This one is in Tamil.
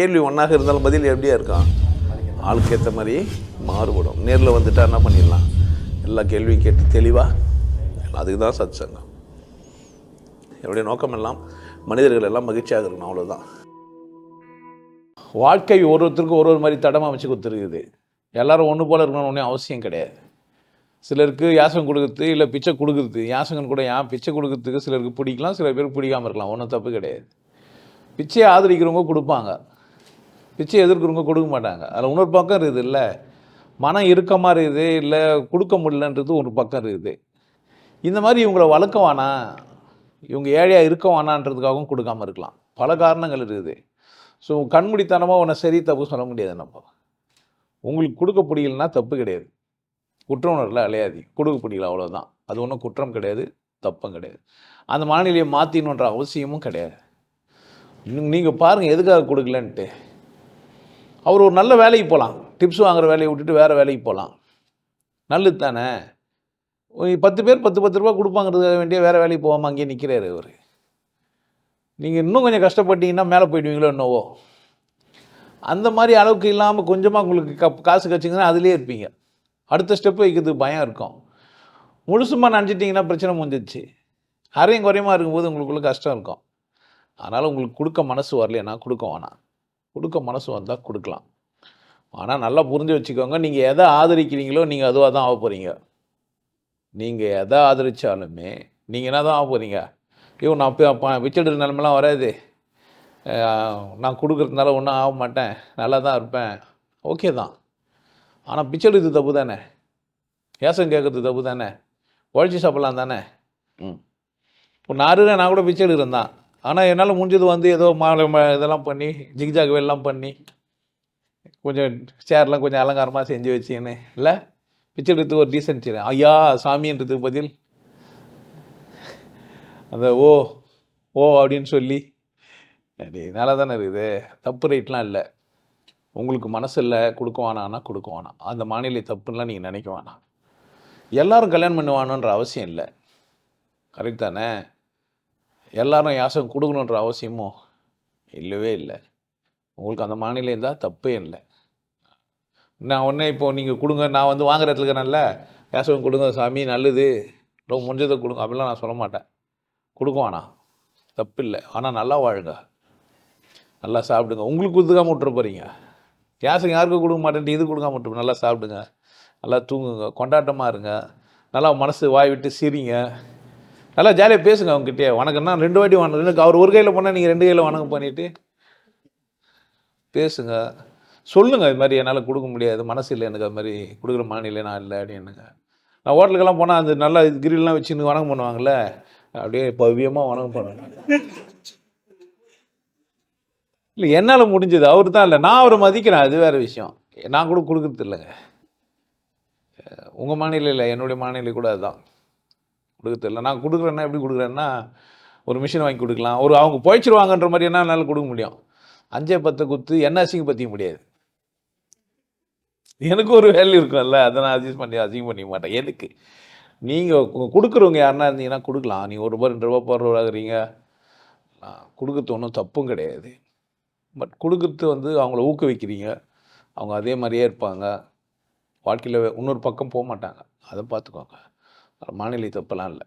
கேள்வி ஒன்றாக இருந்தாலும் பதில் எப்படியா இருக்கான் ஆளுக்கு ஏற்ற மாதிரி மாறுபடும். நேரில் வந்துட்டா என்ன பண்ணிடலாம்? எல்லா கேள்வியும் கேட்டு தெளிவாக அதுக்கு தான் சத் சங்கம் என்னுடைய நோக்கம் எல்லாம் மனிதர்கள் எல்லாம் மகிழ்ச்சியாக இருக்கணும் அவ்வளோதான் வாழ்க்கை ஒரு ஒருத்தருக்கும் ஒரு ஒரு மாதிரி தடம் அமைச்சு கொடுத்துருக்குது. எல்லாரும் ஒன்று போல் இருக்கணும்னு ஒன்றும் அவசியம் கிடையாது. சிலருக்கு யாசகம் கொடுக்குறது இல்லை பிச்சை கொடுக்குறது. யாசகம் கூட ஏன் பிச்சை கொடுக்குறதுக்கு சிலருக்கு பிடிக்கலாம் சில பேருக்கு பிடிக்காம இருக்கலாம். ஒன்றும் தப்பு கிடையாது. பிச்சையை ஆதரிக்கிறவங்க கொடுப்பாங்க. பிச்சை எதிர்க்கிறவங்க கொடுக்க மாட்டாங்க. அதில் இன்னொரு பக்கம் இருக்குது இல்லை மனம் இறுக்கமாக இருக்குது இல்லை கொடுக்க முடியலன்றது ஒரு பக்கம் இருக்குது. இந்த மாதிரி இவங்களை வளர்க்க வேணாம் இவங்க ஏழையாக இருக்க வேணான்றதுக்காகவும் கொடுக்காம இருக்கலாம். பல காரணங்கள் இருக்குது. ஸோ கண்முடித்தனமாக உன்னை சரி தப்பு சொல்ல முடியாது நம்ம. உங்களுக்கு கொடுக்க பிடிக்கலனா தப்பு கிடையாது. குற்ற உணர்வில் அலையாதி கொடுக்க பிடிக்கல அவ்வளோதான் அது ஒன்றும் குற்றம் கிடையாது தப்பும் கிடையாது. அந்த மனநிலையை மாற்றினுன்ற அவசியமும் கிடையாது. நீங்கள் பாருங்கள் எதுக்காக கொடுக்கலன்ட்டு. அவர் ஒரு நல்ல வேலைக்கு போகலாம் டிப்ஸ் வாங்குற வேலையை விட்டுட்டு வேறு வேலைக்கு போகலாம் நல்லது தானே? பத்து பேர் பத்து பத்து ரூபா கொடுப்பாங்கிறது வேண்டிய வேறு வேலைக்கு போகாமல் அங்கேயே நிற்கிறாரு அவர். நீங்கள் இன்னும் கொஞ்சம் கஷ்டப்பட்டீங்கன்னா மேலே போயிடுவீங்களோ என்னவோ? அந்த மாதிரி அளவுக்கு இல்லாமல் கொஞ்சமாக உங்களுக்கு க காசு கச்சிங்கன்னா அதுலேயே இருப்பீங்க. அடுத்த ஸ்டெப் வைக்கிறதுக்கு பயம் இருக்கும். முழுசுமாக நினச்சிட்டிங்கன்னா பிரச்சனை முடிஞ்சிச்சு அரையும் குறையுமா இருக்கும்போது உங்களுக்குள்ள கஷ்டம் இருக்கும். அதனால் உங்களுக்கு கொடுக்க மனசு வரலைன்னா கொடுக்க வேணாம். கொடுக்க மனசு வந்தால் கொடுக்கலாம். ஆனால் நல்லா புரிஞ்சு வச்சுக்கோங்க நீங்கள் எதை ஆதரிக்கிறீங்களோ நீங்கள் அதுவாக தான் ஆக போகிறீங்க நீங்கள் எதை ஆதரித்தாலுமே நீங்கள் என்ன தான் ஆக போகிறீங்க ஐயோ நான் இப்போ பிச்செடுற நிலமெல்லாம் வராது. நான் கொடுக்குறதுனால ஒன்றும் ஆக மாட்டேன். நல்லா தான் இருப்பேன். ஓகே தான். ஆனால் பிச்சை எடுக்கிறது தப்பு தானே? ஏசம் கேட்குறது தப்பு தானே? உழைச்சி சாப்பிட்லாம் தானே? ம். இப்போ நான் நான் கூட பிச்சை எடுக்கிறேன் தான். ஆனால் என்னால் முடிஞ்சது வந்து ஏதோ மாலை இதெல்லாம் பண்ணி ஜிக்ஜாக் எல்லாம் பண்ணி கொஞ்சம் சேர்லாம் கொஞ்சம் அலங்காரமாக செஞ்சு வச்சுக்கின்னு இல்லை? பிச்சை எடுத்து ஒரு டீசன்ட் செய்கிறேன் ஐயா சாமின்றதுக்கு பதில். அந்த ஓ ஓ அப்படின்னு சொல்லி. அப்படி நல்லா தானே இருக்குது? தப்பு ரைட்லாம் இல்லை. உங்களுக்கு மனசு இல்லை கொடுக்க வேணான்னா கொடுக்க வேணாம். அந்த மாநில தப்புலாம் நீங்கள் நினைக்க வேணாம். எல்லோரும் கல்யாணம் பண்ணுவானுன்ற அவசியம் இல்லை. கரெக்ட் தானே? எல்லாரும் யாசகம் கொடுக்கணுன்ற அவசியமும் இல்லவே இல்லை. உங்களுக்கு அந்த மாநிலம் இருந்தால் தப்பே இல்லை. நான் உடனே இப்போ நீங்கள் கொடுங்க நான் வந்து வாங்குற இடத்துல இருக்கிறேன்ல யாசகம் கொடுங்க சாமி நல்லது. ரொம்ப முடிஞ்சதை கொடுங்க அப்படிலாம் நான் சொல்ல மாட்டேன். கொடுக்குவானா தப்பு இல்லை. ஆனால் நல்லா வாழுங்க. நல்லா சாப்பிடுங்க. உங்களுக்கு ஒத்துக்காம விட்டுற போகிறீங்க யாசகம் யாருக்கும் கொடுக்க மாட்டேன்ட்டு இது கொடுக்காம விட்டு நல்லா சாப்பிடுங்க. நல்லா தூங்குங்க. கொண்டாட்டமாக இருங்க. நல்லா மனசு வாய் விட்டு சிரிங்க. நல்லா ஜாலியாக பேசுங்க அவங்ககிட்டயே. வணக்கம்னா ரெண்டு வாட்டி வணக்கம். எனக்கு அவர் ஒரு கையில் போனால் நீங்கள் ரெண்டு கையில் வணக்கம் பண்ணிவிட்டு பேசுங்க. சொல்லுங்க இது மாதிரி என்னால் கொடுக்க முடியாது. மனசு இல்லை எனக்கு அது மாதிரி. கொடுக்குற மாநில நான் இல்லை அப்படின்னுங்க. நான் ஹோட்டலுக்கெல்லாம் போனால் அந்த நல்லா கிரில்லாம் வச்சுன்னு வணக்கம் பண்ணுவாங்கள்ல அப்படியே பவ்யமாக வணக்கம் பண்ணுவேன் இல்லை என்னால் முடிஞ்சது. அவர் தான் இல்லை. நான் அவரை மதிக்கிறேன். அது வேறு விஷயம். நான் கூட கொடுக்குறது இல்லைங்க. உங்கள் மாநிலம் இல்லை. என்னுடைய மாநிலம் கூட அதுதான். கொடுக்குறது இல்லை. நான் கொடுக்குறேன்னா எப்படி கொடுக்குறேன்னா ஒரு மிஷின் வாங்கி கொடுக்கலாம். ஒரு அவங்க போயிச்சிருவாங்கன்ற மாதிரி என்ன என்னால் கொடுக்க முடியும்? அஞ்சே பத்தை குத்து என்ன அசிங்க பற்றிக்க முடியாது. எனக்கு ஒரு வேல்யூ இருக்கும்ல அதை நான் அட்ஜஸ்ட் பண்ணி அசிங்கம் பண்ணிக்க மாட்டேன். எதுக்கு? நீங்கள் கொடுக்குறவங்க யாருன்னா இருந்தீங்கன்னா கொடுக்கலாம். நீங்கள் ஒரு ரூபா ரெண்டு ரூபா போடுறவராகிறீங்க. கொடுக்குறது ஒன்றும் தப்பும் கிடையாது. பட் கொடுக்குறது வந்து அவங்கள ஊக்குவிக்கிறீங்க. அவங்க அதே மாதிரியே இருப்பாங்க. வாழ்க்கையில் இன்னொரு பக்கம் போக மாட்டாங்க. அதை பார்த்துக்கோங்க. மாநில தப்பெல்லாம் இல்லை.